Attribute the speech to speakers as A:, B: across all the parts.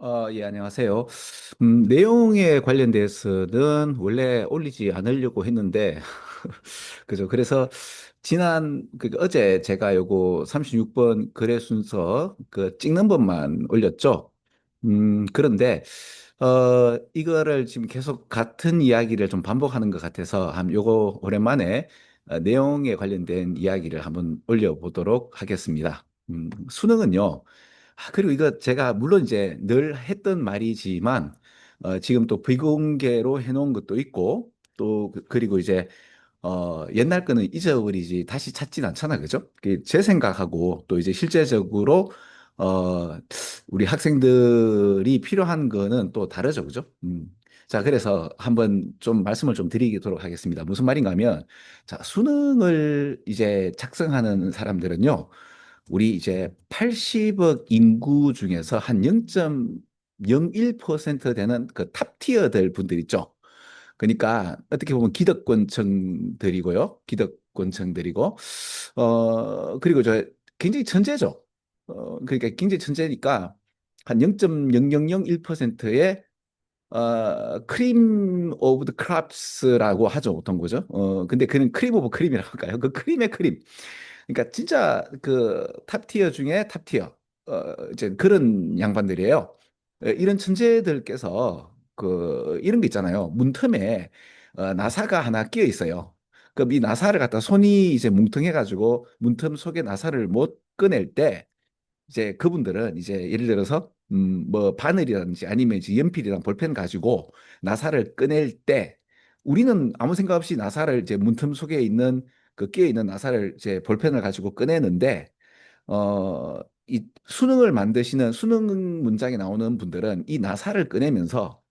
A: 어, 예, 안녕하세요. 음, 내용에 관련돼서는 원래 올리지 않으려고 했는데, 그죠. 그래서 지난, 그, 어제 제가 요거 36번 거래 순서 그 찍는 법만 올렸죠. 음, 그런데, 어, 이거를 지금 계속 같은 이야기를 좀 반복하는 것 같아서 한 요거 오랜만에 어, 내용에 관련된 이야기를 한번 올려보도록 하겠습니다. 음, 수능은요. 아, 그리고 이거 제가 물론 이제 늘 했던 말이지만 어, 지금 또 비공개로 해놓은 것도 있고 또 그- 그리고 이제 어, 옛날 거는 잊어버리지 다시 찾진 않잖아, 그죠? 그게 제 생각하고 또 이제 실제적으로 어, 우리 학생들이 필요한 거는 또 다르죠, 그죠? 음. 자, 그래서 한번 좀 말씀을 좀 드리도록 하겠습니다. 무슨 말인가 하면, 자, 수능을 이제 작성하는 사람들은요, 우리 이제 80억 인구 중에서 한 0.01% 되는 그 탑티어들 분들 있죠. 그러니까 어떻게 보면 기득권층들이고요. 기득권층들이고 어 그리고 저 굉장히 천재죠. 어 그러니까 굉장히 천재니까 한 0.0001%의 어 크림 오브 더 크랍스라고 하죠. 보통 그죠? 어 근데 그는 크림 오브 크림이라고 할까요? 그 크림의 크림. 그러니까 진짜 그 탑티어 중에 탑티어 어 이제 그런 양반들이에요. 어, 이런 천재들께서 그 이런 게 있잖아요. 문틈에 어, 나사가 하나 끼어 있어요. 그럼 이 나사를 갖다 손이 이제 뭉텅해가지고 문틈 속에 나사를 못 꺼낼 때 이제 그분들은 이제 예를 들어서 음 뭐 바늘이라든지 아니면 이제 연필이랑 볼펜 가지고 나사를 꺼낼 때 우리는 아무 생각 없이 나사를 이제 문틈 속에 있는 그 끼어 있는 나사를 이제 볼펜을 가지고 꺼내는데 어 이 수능을 만드시는 수능 문장에 나오는 분들은 이 나사를 꺼내면서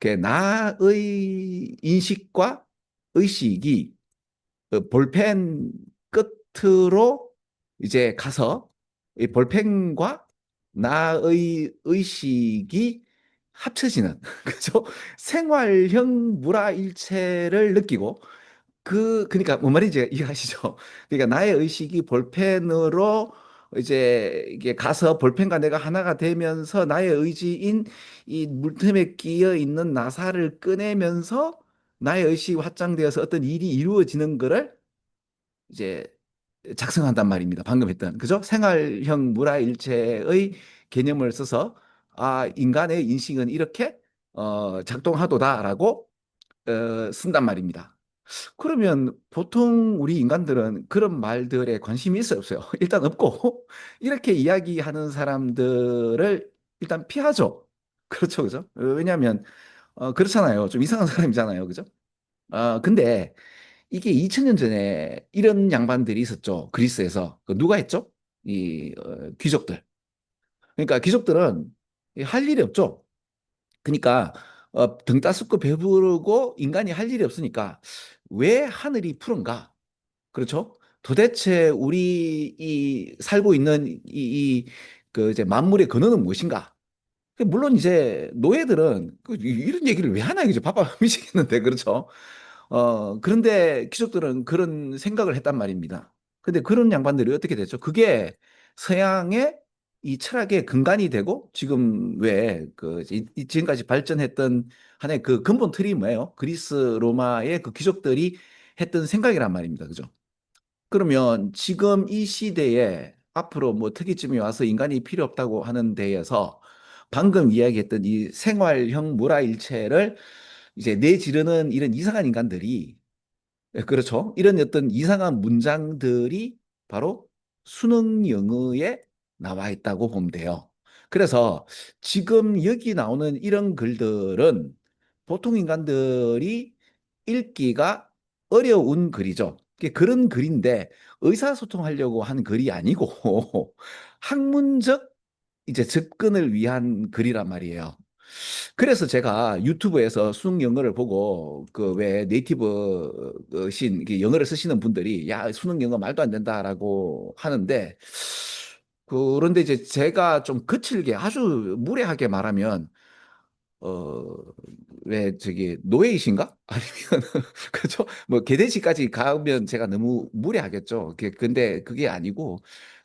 A: 그 나의 인식과 의식이 그 볼펜 끝으로 이제 가서 이 볼펜과 나의 의식이 합쳐지는 그죠? 생활형 물화일체를 느끼고 그 그러니까 뭔 말인지 이해하시죠? 그러니까 나의 의식이 볼펜으로 이제 이게 가서 볼펜과 내가 하나가 되면서 나의 의지인 이 물틈에 끼어 있는 나사를 꺼내면서 나의 의식이 확장되어서 어떤 일이 이루어지는 거를 이제 작성한단 말입니다. 방금 했던 그죠? 생활형 물화일체의 개념을 써서 아 인간의 인식은 이렇게 어, 작동하도다라고 어, 쓴단 말입니다. 그러면 보통 우리 인간들은 그런 말들에 관심이 있어요, 없어요? 일단 없고 이렇게 이야기하는 사람들을 일단 피하죠. 그렇죠, 그죠? 어, 왜냐하면 어, 그렇잖아요. 좀 이상한 사람이잖아요, 그죠? 아 근데 이게 2000년 전에 이런 양반들이 있었죠. 그리스에서. 그 누가 했죠? 이 어, 귀족들. 그러니까 귀족들은 할 일이 없죠. 그러니까 어, 등 따숩고 배부르고 인간이 할 일이 없으니까 왜 하늘이 푸른가? 그렇죠? 도대체 우리 이 살고 있는 이, 이 그 이제 만물의 근원은 무엇인가? 그 물론 이제 노예들은 그 이- 이런 얘기를 왜 하나 이제 바빠 미치겠는데 그렇죠? 어 그런데 귀족들은 그런 생각을 했단 말입니다. 근데 그런 양반들이 어떻게 됐죠? 그게 서양의 이 철학의 근간이 되고 지금 왜그 지금까지 발전했던 하나의 그 근본 틀이 뭐예요? 그리스 로마의 그 귀족들이 했던 생각이란 말입니다. 그죠? 그러면 지금 이 시대에 앞으로 뭐 특이점이 와서 인간이 필요 없다고 하는 데에서 방금 이야기했던 이 생활형 물화일체를 이제 내지르는 이런 이상한 인간들이 예, 그렇죠. 이런 어떤 이상한 문장들이 바로 수능 영어에 나와 있다고 보면 돼요. 그래서 지금 여기 나오는 이런 글들은 보통 인간들이 읽기가 어려운 글이죠. 그런 글인데 의사소통하려고 한 글이 아니고 학문적 이제 접근을 위한 글이란 말이에요. 그래서 제가 유튜브에서 수능 영어를 보고 그 왜 네이티브 신 이렇게 영어를 쓰시는 분들이 야 수능 영어 말도 안 된다라고 하는데 그런데 이제 제가 좀 거칠게 아주 무례하게 말하면 어왜 저기 노예이신가? 아니면 그죠? 뭐 개돼지까지 가면 제가 너무 무례하겠죠. 그- 근데 그게 아니고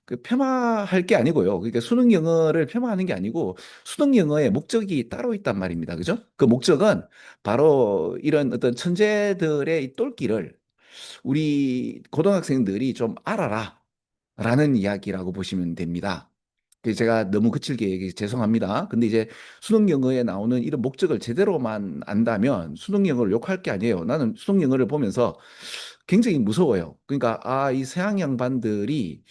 A: 그 폄하할 게 아니고요. 그러니까 수능 영어를 폄하하는 게 아니고 수능 영어의 목적이 따로 있단 말입니다. 그죠? 그 목적은 바로 이런 어떤 천재들의 이 똘끼를 우리 고등학생들이 좀 알아라 라는 이야기라고 보시면 됩니다. 그 제가 너무 거칠게 얘기 죄송합니다. 근데 이제 수능 영어에 나오는 이런 목적을 제대로만 안다면 수능 영어를 욕할 게 아니에요. 나는 수능 영어를 보면서 굉장히 무서워요. 그러니까 아, 이 서양 양반들이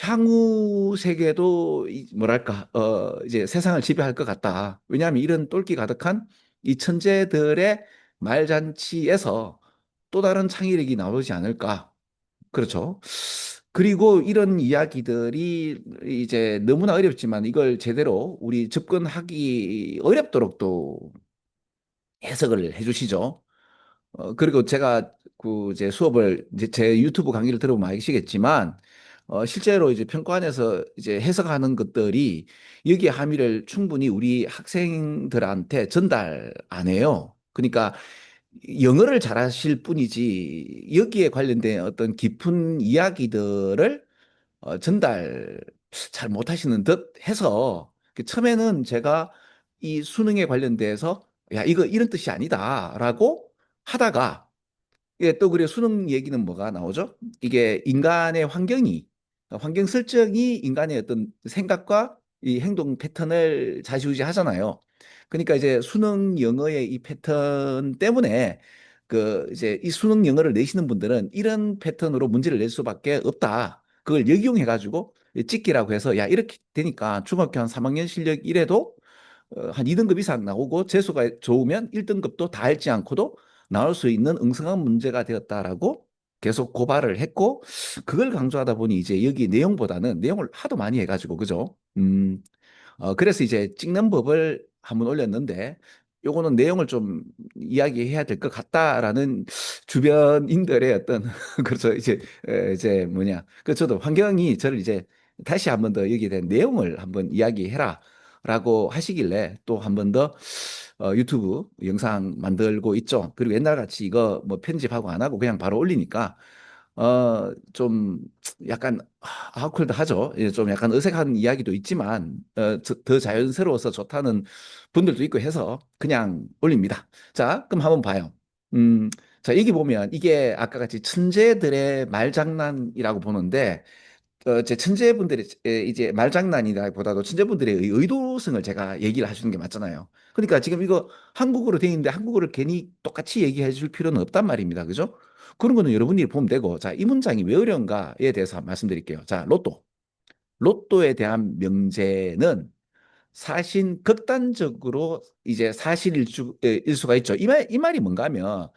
A: 향후 세계도 이 뭐랄까 어 이제 세상을 지배할 것 같다. 왜냐하면 이런 똘끼 가득한 이 천재들의 말잔치에서 또 다른 창의력이 나오지 않을까. 그렇죠. 그리고 이런 이야기들이 이제 너무나 어렵지만 이걸 제대로 우리 접근하기 어렵도록 또 해석을 해 주시죠. 어, 그리고 제가 그 이제 수업을 이제 제 유튜브 강의를 들어보면 아시겠지만 어, 실제로 이제 평가원에서 이제 해석하는 것들이 여기에 함의를 충분히 우리 학생들한테 전달 안 해요. 그러니까 영어를 잘하실 뿐이지 여기에 관련된 어떤 깊은 이야기들을 어, 전달 잘 못하시는 듯 해서 그 처음에는 제가 이 수능에 관련돼서 야 이거 이런 뜻이 아니다라고 하다가 예, 또 그래 수능 얘기는 뭐가 나오죠? 이게 인간의 환경이 환경 설정이 인간의 어떤 생각과 이 행동 패턴을 좌지우지하잖아요. 그러니까 이제 수능 영어의 이 패턴 때문에 그 이제 이 수능 영어를 내시는 분들은 이런 패턴으로 문제를 낼 수밖에 없다. 그걸 역이용해 가지고 찍기라고 해서 야 이렇게 되니까 중학교 한 3학년 실력 이래도 어, 한 2등급 이상 나오고 재수가 좋으면 1등급도 다 읽지 않고도 나올 수 있는 응성한 문제가 되었다라고 계속 고발을 했고 그걸 강조하다 보니 이제 여기 내용보다는 내용을 하도 많이 해가지고 그죠? 음, 어, 그래서 이제 찍는 법을 한번 올렸는데 요거는 내용을 좀 이야기해야 될 것 같다라는 주변인들의 어떤 그렇죠 이제 에, 이제 뭐냐 그 저도 환경이 저를 이제 다시 한 번 더 여기에 대한 내용을 한번 이야기해라 라고 하시길래 또 한 번 더 어, 유튜브 영상 만들고 있죠. 그리고 옛날 같이 이거 뭐 편집하고 안 하고 그냥 바로 올리니까 어, 좀 약간 아웃쿨드 하죠. 예, 좀 약간 어색한 이야기도 있지만 어, 저- 더 자연스러워서 좋다는 분들도 있고 해서 그냥 올립니다. 자, 그럼 한번 봐요. 음, 자, 여기 보면 이게 아까 같이 천재들의 말장난이라고 보는데 어, 제 천재분들의 에, 이제 말장난이라기보다도 천재분들의 의- 의도성을 제가 얘기를 해주는 게 맞잖아요. 그러니까 지금 이거 한국어로 돼 있는데 한국어를 괜히 똑같이 얘기해 줄 필요는 없단 말입니다. 그죠? 그런 거는 여러분들이 보면 되고, 자, 이 문장이 왜 어려운가에 대해서 말씀드릴게요. 자, 로또. 로또에 대한 명제는 사실 극단적으로 이제 사실일 수, 에, 일 수가 있죠. 이 말, 이 말이 뭔가 하면,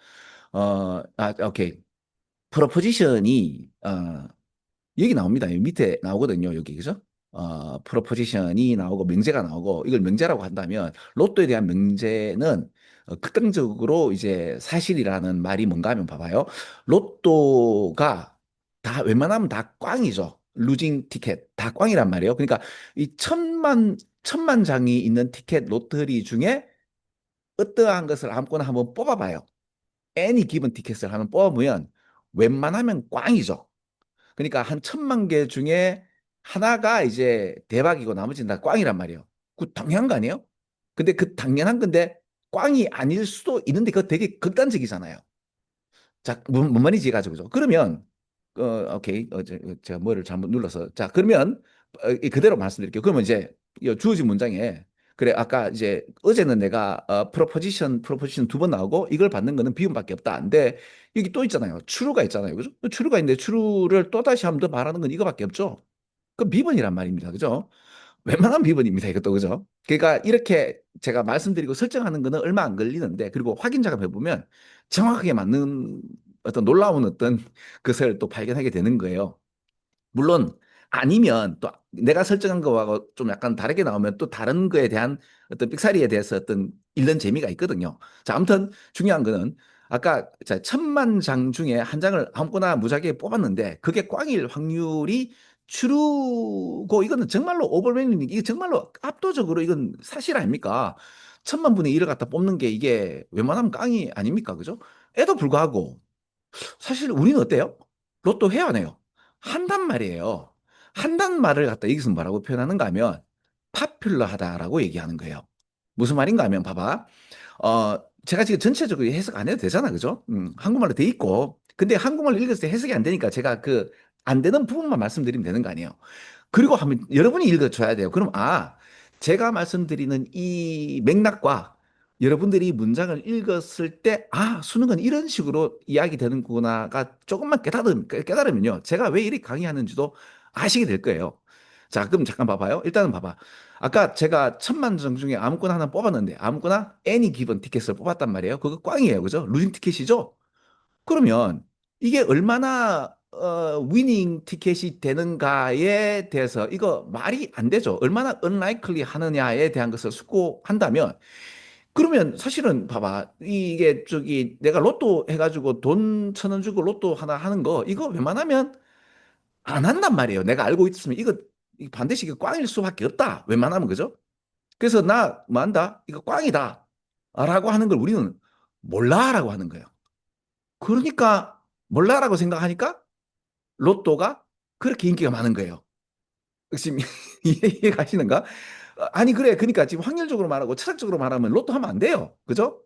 A: 어, 아, 오케이. 프로포지션이, 어, 여기 나옵니다. 여기 밑에 나오거든요. 여기 그죠? 어, 프로포지션이 나오고 명제가 나오고 이걸 명제라고 한다면 로또에 대한 명제는 어, 극단적으로 이제 사실이라는 말이 뭔가 하면 봐봐요. 로또가 다 웬만하면 다 꽝이죠. 루징 티켓 다 꽝이란 말이에요. 그러니까 이 천만 천만 장이 있는 티켓 로터리 중에 어떠한 것을 아무거나 한번 뽑아봐요. 애니 기본 티켓을 한번 뽑아보면 웬만하면 꽝이죠. 그러니까 한 천만 개 중에 하나가 이제 대박이고 나머지는 다 꽝이란 말이에요. 그 당연한 거 아니에요? 근데 그 당연한 건데 꽝이 아닐 수도 있는데 그거 되게 극단적이잖아요. 자, 뭔, 뭔 말인지 가지고 그죠? 그러면 어, 오케이. 어, 제, 제가 뭐를 잘못 눌러서. 자, 그러면 어, 이 그대로 말씀드릴게요. 그러면 이제 이 주어진 문장에 그래 아까 이제 어제는 내가 어, 프로포지션 프로포지션 두 번 나오고 이걸 받는 거는 비움밖에 없다. 근데 여기 또 있잖아요. 추루가 있잖아요. 그죠? 추루가 있는데 추루를 또 다시 한번 더 말하는 건 이거밖에 없죠. 그 비번이란 말입니다. 그죠? 웬만한 비번입니다. 이것도 그죠? 그러니까 이렇게 제가 말씀드리고 설정하는 거는 얼마 안 걸리는데 그리고 확인 작업해 보면 정확하게 맞는 어떤 놀라운 어떤 것을 또 발견하게 되는 거예요. 물론 아니면 또 내가 설정한 거와 좀 약간 다르게 나오면 또 다른 거에 대한 어떤 삑사리에 대해서 어떤 읽는 재미가 있거든요. 자, 아무튼 중요한 거는 아까 자, 천만 장 중에 한 장을 아무거나 무작위에 뽑았는데 그게 꽝일 확률이 추루고 이거는 정말로 오버웨이밍 이게 정말로 압도적으로 이건 사실 아닙니까? 천만 분의 일을 갖다 뽑는 게 이게 웬만하면 깡이 아닙니까? 그죠? 에도 불구하고 사실 우리는 어때요? 로또 안 해요? 한단 말이에요. 한단 말을 갖다 여기서 뭐라고 표현하는가 하면 파퓰러하다라고 얘기하는 거예요. 무슨 말인가 하면 봐봐. 어, 제가 지금 전체적으로 해석 안 해도 되잖아. 그죠? 음, 한국말로 돼 있고. 근데 한국말로 읽었을 때 해석이 안 되니까 제가 그 안 되는 부분만 말씀드리면 되는 거 아니에요. 그리고 하면 여러분이 읽어줘야 돼요. 그럼 아, 제가 말씀드리는 이 맥락과 여러분들이 문장을 읽었을 때, 아, 수능은 이런 식으로 이야기 되는구나가 조금만 깨달음, 깨달으면요. 제가 왜 이렇게 강의하는지도 아시게 될 거예요. 자, 그럼 잠깐 봐봐요. 일단은 봐봐. 아까 제가 천만 정 중에 아무거나 하나 뽑았는데, 아무거나 any given 티켓을 뽑았단 말이에요. 그거 꽝이에요. 그죠? 루징 티켓이죠? 그러면 이게 얼마나 어, 위닝 티켓이 되는가에 대해서 이거 말이 안 되죠. 얼마나 unlikely 하느냐에 대한 것을 숙고한다면 그러면 사실은 봐봐 이게 저기 내가 로또 해가지고 돈 천 원 주고 로또 하나 하는 거 이거 웬만하면 안 한단 말이에요. 내가 알고 있으면 이거 반드시 이거 꽝일 수밖에 없다. 웬만하면 그죠? 그래서 나 뭐 한다? 이거 꽝이다. 라고 하는 걸 우리는 몰라라고 하는 거예요. 그러니까 몰라라고 생각하니까 로또가 그렇게 인기가 많은 거예요. 지금 이해 가시는가? 아니 그래 그러니까 지금 확률적으로 말하고 철학적으로 말하면 로또 하면 안 돼요. 그죠?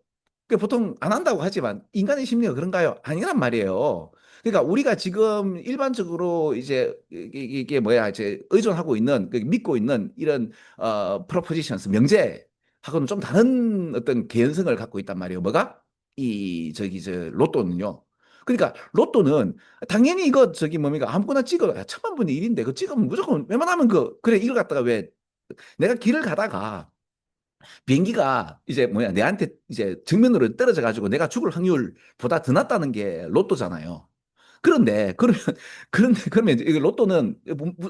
A: 그 보통 안 한다고 하지만 인간의 심리가 그런가요? 아니란 말이에요. 그러니까 우리가 지금 일반적으로 이제 이게 뭐야 이제 의존하고 있는 그 믿고 있는 이런 어 프로포지션스 명제하고는 좀 다른 어떤 개연성을 갖고 있단 말이에요. 뭐가? 이 저기 저 로또는요. 그러니까 로또는 당연히 이거 저기 뭡니까 아무거나 찍어 천만 분의 일인데 그 찍으면 무조건 웬만하면 그 그래 이걸 갖다가 왜 내가 길을 가다가 비행기가 이제 뭐야 내한테 이제 정면으로 떨어져 가지고 내가 죽을 확률보다 더 낮다는 게 로또잖아요. 그런데 그러면 그런데 그러면 이제 로또는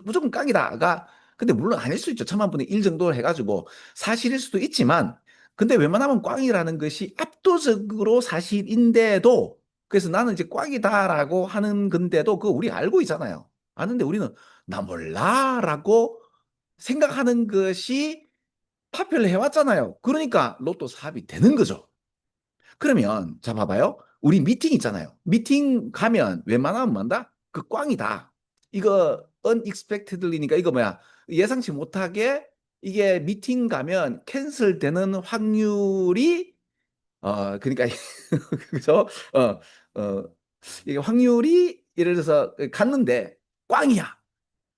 A: 무조건 깡이다가 근데 물론 아닐 수 있죠. 천만 분의 일 정도 해가지고 사실일 수도 있지만 근데 웬만하면 꽝이라는 것이 압도적으로 사실인데도 그래서 나는 이제 꽝이다라고 하는 건데도 그거 우리 알고 있잖아요. 아는데 우리는 나 몰라라고 생각하는 것이 파편을 해왔잖아요. 그러니까 로또 사업이 되는 거죠. 그러면 자 봐봐요. 우리 미팅 있잖아요. 미팅 가면 웬만하면 뭔다? 그 꽝이다. 이거 unexpectedly니까 이거 뭐야? 예상치 못하게 이게 미팅 가면 캔슬되는 확률이 어 그러니까 그죠? 어 어, 이게 확률이 예를 들어서 갔는데 꽝이야.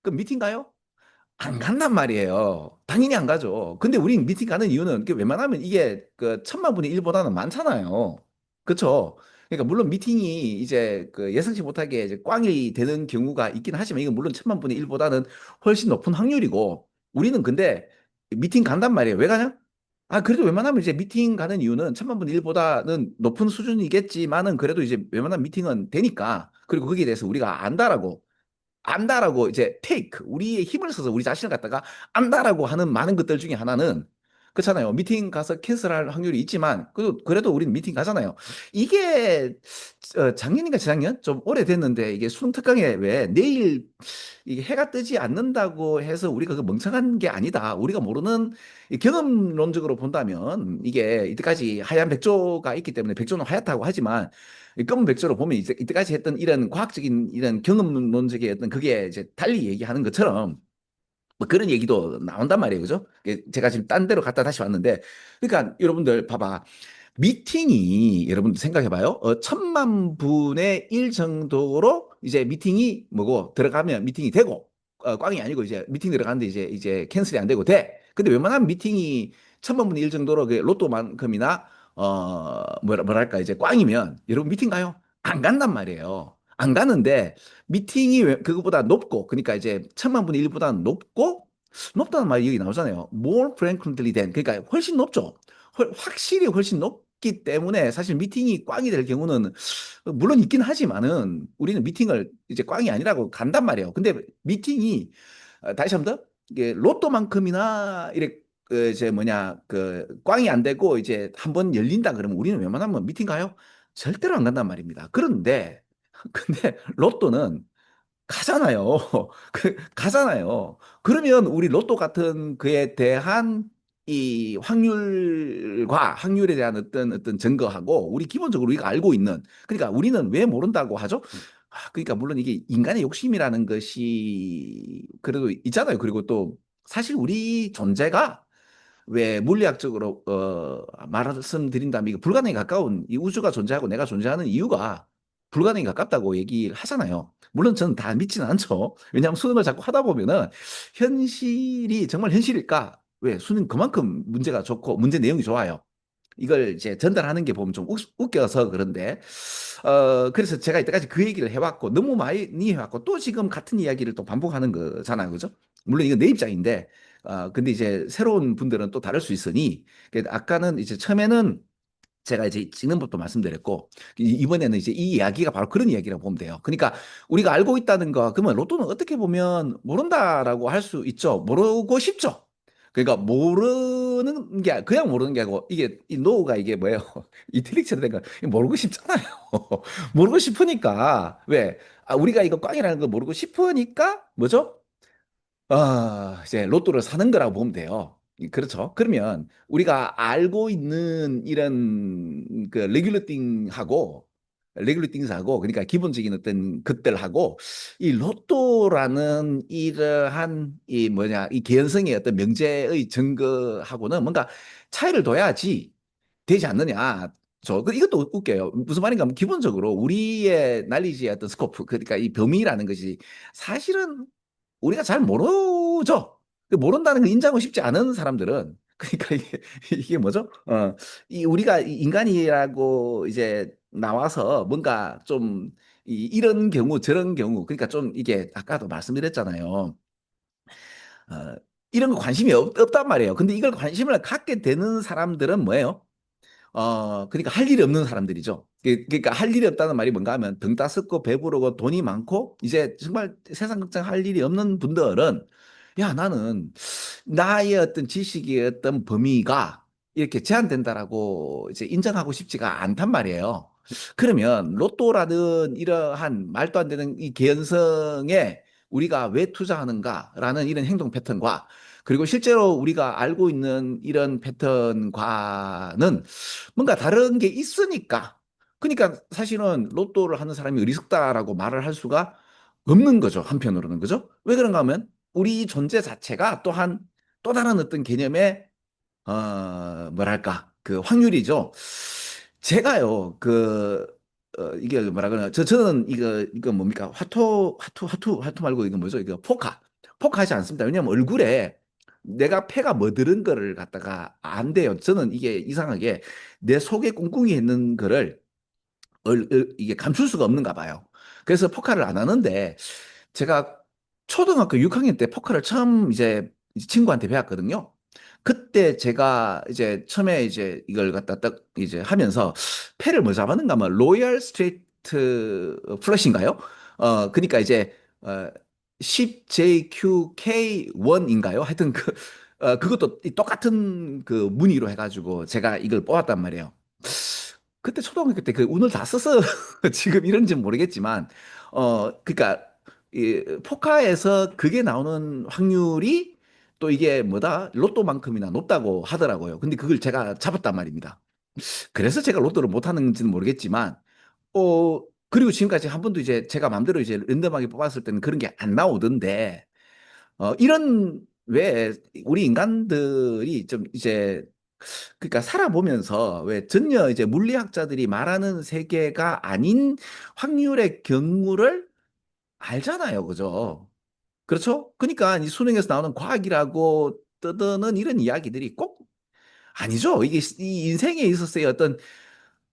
A: 그럼 미팅 가요? 안 간단 말이에요. 당연히 안 가죠. 근데 우리 미팅 가는 이유는 웬만하면 이게 그 천만 분의 일보다는 많잖아요. 그렇죠? 그러니까 물론 미팅이 이제 그 예상치 못하게 이제 꽝이 되는 경우가 있긴 하지만 이건 물론 천만 분의 일보다는 훨씬 높은 확률이고 우리는 근데 미팅 간단 말이에요. 왜 가냐? 아, 그래도 웬만하면 이제 미팅 가는 이유는 천만 분의 일보다는 높은 수준이겠지만은 그래도 이제 웬만한 미팅은 되니까. 그리고 거기에 대해서 우리가 안다라고 안다라고 이제 테이크 우리의 힘을 써서 우리 자신을 갖다가 안다라고 하는 많은 것들 중에 하나는 그렇잖아요. 미팅 가서 캔슬할 확률이 있지만 그래도 그래도 우리는 미팅 가잖아요. 이게 어, 작년인가 재작년 좀 오래됐는데 이게 수능 특강에 왜 내일 이게 해가 뜨지 않는다고 해서 우리가 그 멍청한 게 아니다. 우리가 모르는 경험론적으로 본다면 이게 이때까지 하얀 백조가 있기 때문에 백조는 하얗다고 하지만 검은 백조로 보면 이제 이때까지 했던 이런 과학적인 이런 경험론적인 어떤 그게 이제 달리 얘기하는 것처럼 뭐 그런 얘기도 나온단 말이에요. 그죠? 제가 지금 딴 데로 갔다 다시 왔는데 그러니까 여러분들 봐봐. 미팅이 여러분들 생각해 봐요. 어, 천만 분의 일 정도로 이제 미팅이 뭐고 들어가면 미팅이 되고 어, 꽝이 아니고 이제 미팅 들어가는데 이제 이제 캔슬이 안 되고 돼. 근데 웬만하면 미팅이 천만 분의 일 정도로 그 로또만큼이나 어 뭐랄까 이제 꽝이면 여러분 미팅 가요? 안 간단 말이에요. 안 가는데 미팅이 그거보다 높고 그러니까 이제 천만 분의 일보다 높고 높다는 말이 여기 나오잖아요. more frequently than 그러니까 훨씬 높죠. 확실히 훨씬 높기 때문에 사실 미팅이 꽝이 될 경우는 물론 있긴 하지만은 우리는 미팅을 이제 꽝이 아니라고 간단 말이에요. 근데 미팅이 어, 다시 한번 더 이게 로또만큼이나 이렇게 그 이제 뭐냐 그 꽝이 안 되고 이제 한번 열린다 그러면 우리는 웬만하면 미팅 가요? 절대로 안 간단 말입니다. 그런데 근데 로또는 가잖아요. 그 가잖아요. 그러면 우리 로또 같은 그에 대한 이 확률과 확률에 대한 어떤 어떤 증거하고 우리 기본적으로 우리가 알고 있는 그러니까 우리는 왜 모른다고 하죠? 아, 그러니까 물론 이게 인간의 욕심이라는 것이 그래도 있잖아요. 그리고 또 사실 우리 존재가 왜 물리학적으로 어 말씀드린다면 이거 불가능에 가까운 이 우주가 존재하고 내가 존재하는 이유가 불가능에 가깝다고 얘기를 하잖아요. 물론 저는 다 믿지는 않죠. 왜냐하면 수능을 자꾸 하다 보면은 현실이 정말 현실일까? 왜 수능 그만큼 문제가 좋고 문제 내용이 좋아요. 이걸 이제 전달하는 게 보면 좀 웃, 겨서 그런데 어 그래서 제가 이때까지 그 얘기를 해왔고 너무 많이 해왔고 또 지금 같은 이야기를 또 반복하는 거잖아요, 그죠? 물론 이건 내 입장인데 어 근데 이제 새로운 분들은 또 다를 수 있으니 그 아까는 이제 처음에는 제가 이제 찍는 법도 말씀드렸고 이번에는 이제 이 이야기가 바로 그런 이야기라고 보면 돼요. 그러니까 우리가 알고 있다는 거 그러면 로또는 어떻게 보면 모른다라고 할 수 있죠. 모르고 싶죠. 그러니까 모르는 게 그냥 모르는 게 아니고 이게 이 노가 이게 뭐예요? 이틀릭처럼 된거 모르고 싶잖아요. 모르고 싶으니까 왜? 아, 우리가 이거 꽝이라는 걸 모르고 싶으니까 뭐죠? 아, 이제 로또를 사는 거라고 보면 돼요. 그렇죠. 그러면 우리가 알고 있는 이런 그 레귤레팅하고 레귤레팅스하고 그러니까 기본적인 어떤 것들하고 이 로또라는 이러한 이 뭐냐 이 개연성의 어떤 명제의 증거하고는 뭔가 차이를 둬야지 되지 않느냐. 저그 이것도 웃겨요. 무슨 말인가 하면 기본적으로 우리의 날리지의 어떤 스코프 그러니까 이 범위라는 것이 사실은 우리가 잘 모르죠. 그 모른다는 걸 인정하고 싶지 않은 사람들은 그러니까 이게 이게 뭐죠? 어, 이 우리가 인간이라고 이제 나와서 뭔가 좀 이, 이런 경우 저런 경우 그러니까 좀 이게 아까도 말씀드렸잖아요. 어, 이런 거 관심이 없, 없단 말이에요. 근데 이걸 관심을 갖게 되는 사람들은 뭐예요? 어, 그러니까 할 일이 없는 사람들이죠. 그, 그러니까 할 일이 없다는 말이 뭔가 하면 등 따숩고 배부르고 돈이 많고 이제 정말 세상 걱정할 일이 없는 분들은 야, 나는 나의 어떤 지식의 어떤 범위가 이렇게 제한된다라고 이제 인정하고 싶지가 않단 말이에요. 그러면 로또라든 이러한 말도 안 되는 이 개연성에 우리가 왜 투자하는가라는 이런 행동 패턴과 그리고 실제로 우리가 알고 있는 이런 패턴과는 뭔가 다른 게 있으니까 그러니까 사실은 로또를 하는 사람이 어리석다라고 말을 할 수가 없는 거죠. 한편으로는 그죠? 왜 그런가 하면 우리 존재 자체가 또한 또 다른 어떤 개념의 어 뭐랄까 그 확률이죠. 제가요 그 어, 이게 뭐라 그러나 저 저는 이거 이거 뭡니까 화투 화투 화투 화투 말고 이거 뭐죠 이거 포카 포카 하지 않습니다. 왜냐면 얼굴에 내가 패가 뭐 들은 거를 갖다가 안 돼요. 저는 이게 이상하게 내 속에 꿍꿍이 있는 거를 얼, 얼, 이게 감출 수가 없는가 봐요. 그래서 포카를 안 하는데 제가 초등학교 6학년 때 포커를 처음 이제 친구한테 배웠거든요. 그때 제가 이제 처음에 이제 이걸 갖다 딱 이제 하면서 패를 뭐 잡았는가 하면 로열 스트레이트 플러시인가요? 어 그러니까 이제 어 10JQK1인가요? 하여튼 그 어, 그것도 똑같은 그 무늬로 해가지고 제가 이걸 뽑았단 말이에요. 그때 초등학교 때 그 운을 다 써서 지금 이런지 모르겠지만 어 그러니까 이 포카에서 그게 나오는 확률이 또 이게 뭐다 로또만큼이나 높다고 하더라고요. 근데 그걸 제가 잡았단 말입니다. 그래서 제가 로또를 못 하는지는 모르겠지만 어 그리고 지금까지 한 번도 이제 제가 마음대로 이제 랜덤하게 뽑았을 때는 그런 게 안 나오던데 어 이런 왜 우리 인간들이 좀 이제 그러니까 살아보면서 왜 전혀 이제 물리학자들이 말하는 세계가 아닌 확률의 경우를 알잖아요. 그죠? 그렇죠? 그러니까 이 수능에서 나오는 과학이라고 떠드는 이런 이야기들이 꼭 아니죠. 이게 이 인생에 있어서의 어떤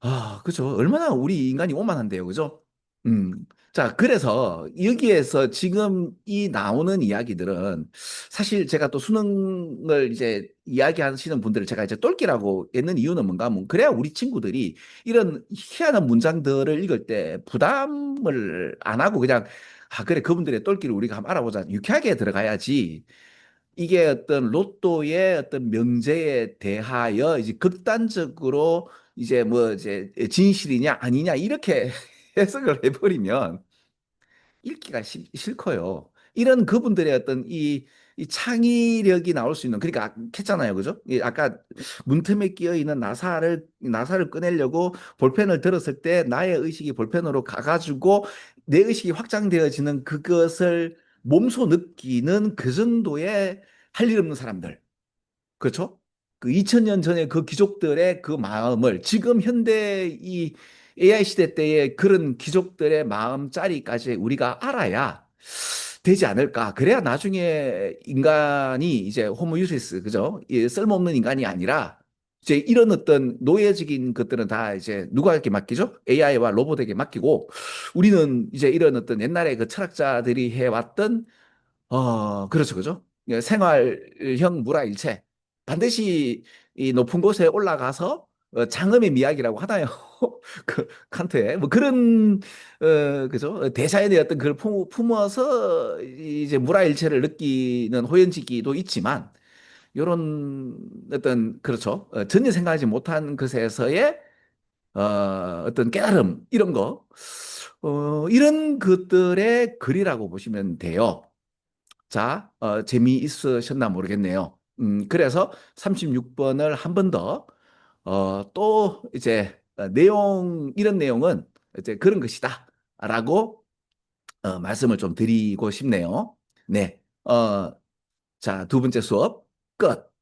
A: 아, 그죠. 얼마나 우리 인간이 오만한데요. 그죠? 음. 자, 그래서 여기에서 지금 이 나오는 이야기들은 사실 제가 또 수능을 이제 이야기하시는 분들을 제가 이제 똘끼라고 했는 이유는 뭔가 하면 그래야 우리 친구들이 이런 희한한 문장들을 읽을 때 부담을 안 하고 그냥 아, 그래, 그분들의 똘끼를 우리가 한번 알아보자. 유쾌하게 들어가야지. 이게 어떤 로또의 어떤 명제에 대하여 이제 극단적으로 이제 뭐 이제 진실이냐 아니냐 이렇게 해석을 해버리면 읽기가 싫, 싫고요. 이런 그분들의 어떤 이, 이 창의력이 나올 수 있는 그러니까 했잖아요, 그죠? 아까 문틈에 끼어 있는 나사를 나사를 꺼내려고 볼펜을 들었을 때 나의 의식이 볼펜으로 가가지고 내 의식이 확장되어지는 그것을 몸소 느끼는 그 정도의 할 일 없는 사람들. 그렇죠? 그 2000년 전에 그 귀족들의 그 마음을 지금 현대 이 AI 시대 때의 그런 귀족들의 마음자리까지 우리가 알아야 되지 않을까. 그래야 나중에 인간이 이제 호모 유세스, 그죠? 이 쓸모없는 인간이 아니라 이제 이런 어떤 노예적인 것들은 다 이제 누구에게 맡기죠? AI와 로봇에게 맡기고 우리는 이제 이런 어떤 옛날에 그 철학자들이 해왔던 어, 그렇죠, 그죠? 예, 생활형 물화일체. 반드시 이 높은 곳에 올라가서 어, 장엄의 미학이라고 하나요? 그 칸트의 뭐 그런 어, 그죠? 대자연의 어떤 그걸 품- 품어서 이제 물화일체를 느끼는 호연지기도 있지만 요런 어떤 그렇죠. 어, 전혀 생각하지 못한 것에서의 어, 어떤 깨달음 이런 거 어, 이런 것들의 글이라고 보시면 돼요. 자, 어, 재미있으셨나 모르겠네요. 음, 그래서 36번을 한 번 더, 어, 또 이제 어, 내용, 이런 내용은 이제 그런 것이다. 라고 어, 말씀을 좀 드리고 싶네요. 네. 어, 자, 두 번째 수업 끝.